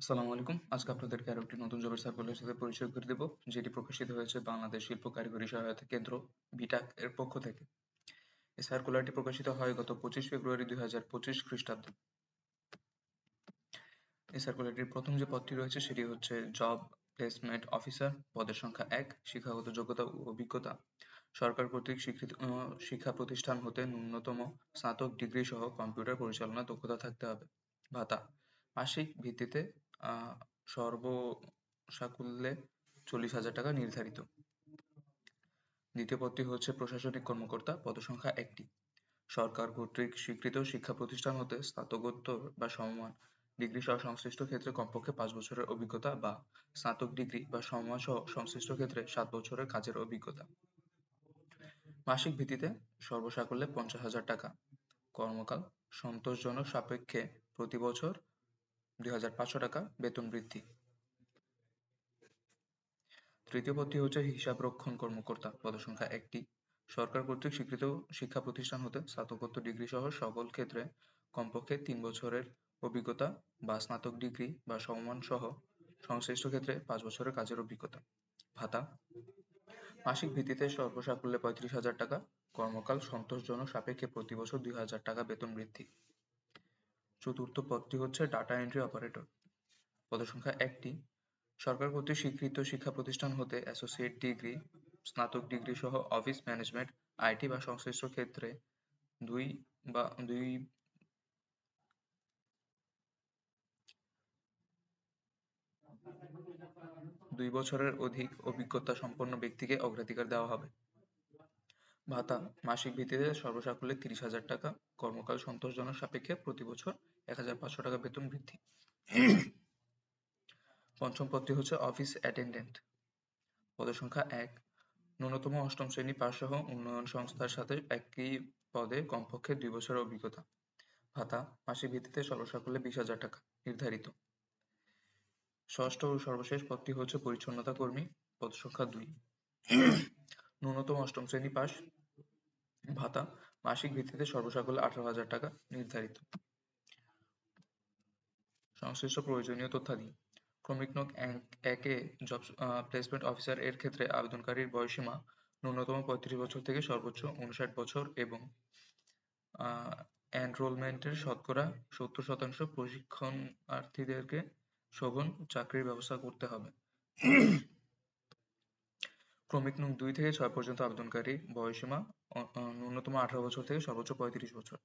আসসালামু আলাইকুম। আজকে আপনাদেরকে আরও একটি নতুন জবের সার্কুলারের সাথে পরিচয় করে দেব, যেটি প্রকাশিত হয়েছে বাংলাদেশ শিল্প কারিগরি সহায়তা কেন্দ্র, বিটাক এর পক্ষ থেকে। এই সার্কুলারটি প্রকাশিত হয় গত পঁচিশ ফেব্রুয়ারি দুই হাজার পঁচিশ খ্রিস্টাব্দে। এই সার্কুলারটির প্রথম যে পদটি রয়েছে সেটি হচ্ছে জব প্লেসমেন্ট অফিসার পদের সংখ্যা এক, শিক্ষাগত যোগ্যতা ও অভিজ্ঞতা। সরকার কর্তৃক স্বীকৃত শিক্ষা প্রতিষ্ঠান হতে ন্যূনতম স্নাতক ডিগ্রি সহ কম্পিউটার পরিচালনা দক্ষতা থাকতে হবে। ভাতা, মাসিক ভিত্তিতে সর্বসাকুল্যে চল্লিশ হাজার টাকা নির্ধারিত। দ্বিতীয় পদটি হচ্ছে প্রশাসনিক কর্মকর্তা, পদসংখ্যা একটি। সরকার কর্তৃক স্বীকৃত শিক্ষা প্রতিষ্ঠান হতে স্নাতকোত্তর বা সমমান ডিগ্রি সহ সংশ্লিষ্ট ক্ষেত্রে কমপক্ষে পাঁচ বছরের অভিজ্ঞতা বা স্নাতক ডিগ্রি বা সমমান সহ সংশ্লিষ্ট ক্ষেত্রে সাত বছরের কাজের অভিজ্ঞতা। মাসিক ভিত্তিতে সর্বসাকুল্যে পঞ্চাশ হাজার টাকা। কর্মকাল সন্তোষজনক সাপেক্ষে প্রতি বছর দুই হাজার পাঁচশো টাকা বেতন বৃদ্ধি। তৃতীয় পদটি হচ্ছে হিসাবরক্ষণ কর্মকর্তা পদসংখ্যা একটি। সরকার কর্তৃক স্বীকৃত শিক্ষা প্রতিষ্ঠান হতে স্নাতকোত্তর ডিগ্রি সহ সকল ক্ষেত্রে কমপক্ষে তিন বছরের অভিজ্ঞতা বা স্নাতক ডিগ্রি বা সমমান সহ সংশ্লিষ্ট ক্ষেত্রে পাঁচ বছরের কাজের অভিজ্ঞতা। ভাতা। মাসিক ভিত্তিতে সর্বসাকুল্যে পঁয়ত্রিশ হাজার টাকা, কর্মকাল সন্তোষজনক সাপেক্ষে প্রতি বছর দুই হাজার টাকা বেতন বৃদ্ধি। চতুর্থ পদটি হচ্ছে ডাটা এন্ট্রি অপারেটর পদসংখ্যা একটি। সরকার কর্তৃক স্বীকৃত শিক্ষা প্রতিষ্ঠান হতে অ্যাসোসিয়েট ডিগ্রি স্নাতক ডিগ্রি সহ অফিস ম্যানেজমেন্ট আইটি বা সংশ্লিষ্ট ক্ষেত্রে দুই বা দুই দুই বছরের অধিক অভিজ্ঞতা সম্পন্ন ব্যক্তিকে অগ্রাধিকার দেওয়া হবে। ভাতা। মাসিক ভিত্তিতে সর্বসাকুল্যে তিরিশ হাজার টাকা। কর্মকাল সন্তোষজনক সাপেক্ষে প্রতি বছর এক হাজার পাঁচশো টাকা বেতন বৃদ্ধি। পঞ্চম পদটি হচ্ছে অফিস অ্যাটেন্ডেন্ট। পদের সংখ্যা এক। ন্যূনতম অষ্টম শ্রেণি পাশ সহ উন্নয়ন সংস্থার সাথে একই পদে কমপক্ষে দুই বছরের অভিজ্ঞতা। ভাতা, মাসিক ভিত্তিতে সর্বসাকুল্যে বিশ হাজার টাকা নির্ধারিত। ষষ্ঠ ও সর্বশেষ পদটি হচ্ছে পরিচ্ছন্নতা কর্মী পদ সংখ্যা দুই। ন্যূনতম অষ্টম শ্রেণি পাস, ভাতা, মাসিক ভিত্তিতে সর্বসাকুল্যে আঠারো হাজার টাকা নির্ধারিত। সংশ্লিষ্ট প্রয়োজনীয় তথ্যাদি। ক্রমিক নং একে জব প্লেসমেন্ট অফিসার এর ক্ষেত্রে আবেদনকারীর বয়সীমা ন্যূনতম পঁয়ত্রিশ বছর থেকে সর্বোচ্চ উনষাট বছর এবং এনরোলমেন্টের শতকরা সত্তর শতাংশ প্রশিক্ষণার্থীদেরকে শোভন চাকরির ব্যবস্থা করতে হবে। ক্রমিক নং দুই থেকে ছয় পর্যন্ত আবেদনকারী বয়সীমা ন্যূনতম আঠারো বছর থেকে সর্বোচ্চ পঁয়ত্রিশ বছর।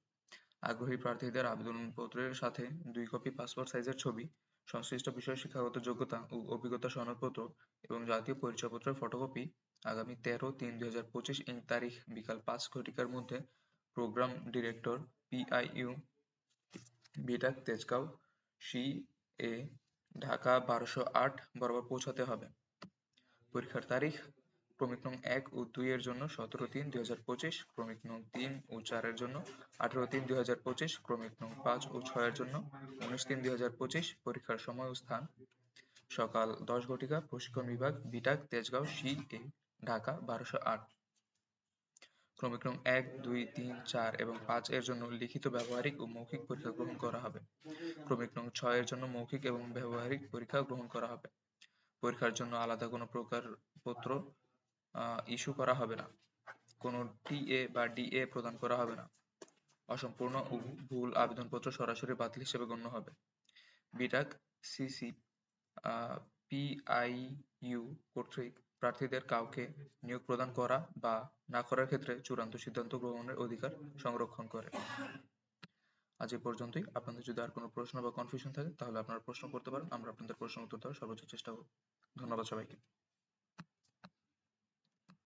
আগ্রহী প্রার্থীদের আবেদনপত্রের সাথে দুই কপি পাসপোর্ট সাইজের ছবি, সংশ্লিষ্ট বিষয়ে শিক্ষাগত যোগ্যতা ও অভিজ্ঞতা সনদপত্র এবং জাতীয় পরিচয়পত্রের ফটোকপি আগামী তেরো তিন দুই হাজার পঁচিশ ইং তারিখ বিকাল পাঁচ ঘটিকার মধ্যে program director PIU BITAC Tejgaon, C A Dhaka বারোশো আট বরাবর পৌঁছাতে হবে। পরীক্ষার তারিখ ক্রমিক নং এক ও দুই এর জন্য সতেরো তিন দুই হাজার পঁচিশ, ক্রমিক নং তিন ও চারের জন্য আঠারো তিন দুই হাজার পঁচিশ, ক্রমিক নং পাঁচ ও ছয়ের জন্য উনিশ তিন দুই হাজার পঁচিশ পরীক্ষার সময় ও স্থান। সকাল দশ ঘটিকা, প্রশিক্ষণ বিভাগ, বিটাক, তেজগাঁও, সি, এ, ঢাকা, বারোশো আট। ক্রমিক নং এক, দুই, তিন, চার এবং পাঁচ এর জন্য লিখিত ব্যবহারিক ও মৌখিক পরীক্ষা গ্রহণ করা হবে। ক্রমিক নং ছয় এর জন্য মৌখিক এবং ব্যবহারিক পরীক্ষা গ্রহণ করা হবে। পরীক্ষার জন্য আলাদা কোনো প্রকার পত্র ইস্যু করা হবে না। কোনো টিএ বা ডিএ প্রদান করা হবে না। অসম্পূর্ণ ভুল আবেদনপত্র সরাসরি বাতিল হিসেবে গণ্য হবে। বিটাক সিসি পিআইইউ কর্তৃক প্রার্থীদের কাউকে নিয়োগ প্রদান করা বা না করার ক্ষেত্রে চূড়ান্ত সিদ্ধান্ত গ্রহণের অধিকার সংরক্ষণ করে। আজ এ পর্যন্তই। আপনাদের যদি আর কোনো প্রশ্ন বা কনফিউশন থাকে, তাহলে আপনারা প্রশ্ন করতে পারেন। আমরা আপনাদের প্রশ্ন উত্তর দেওয়ার সর্বোচ্চ চেষ্টা করব। ধন্যবাদ সবাইকে।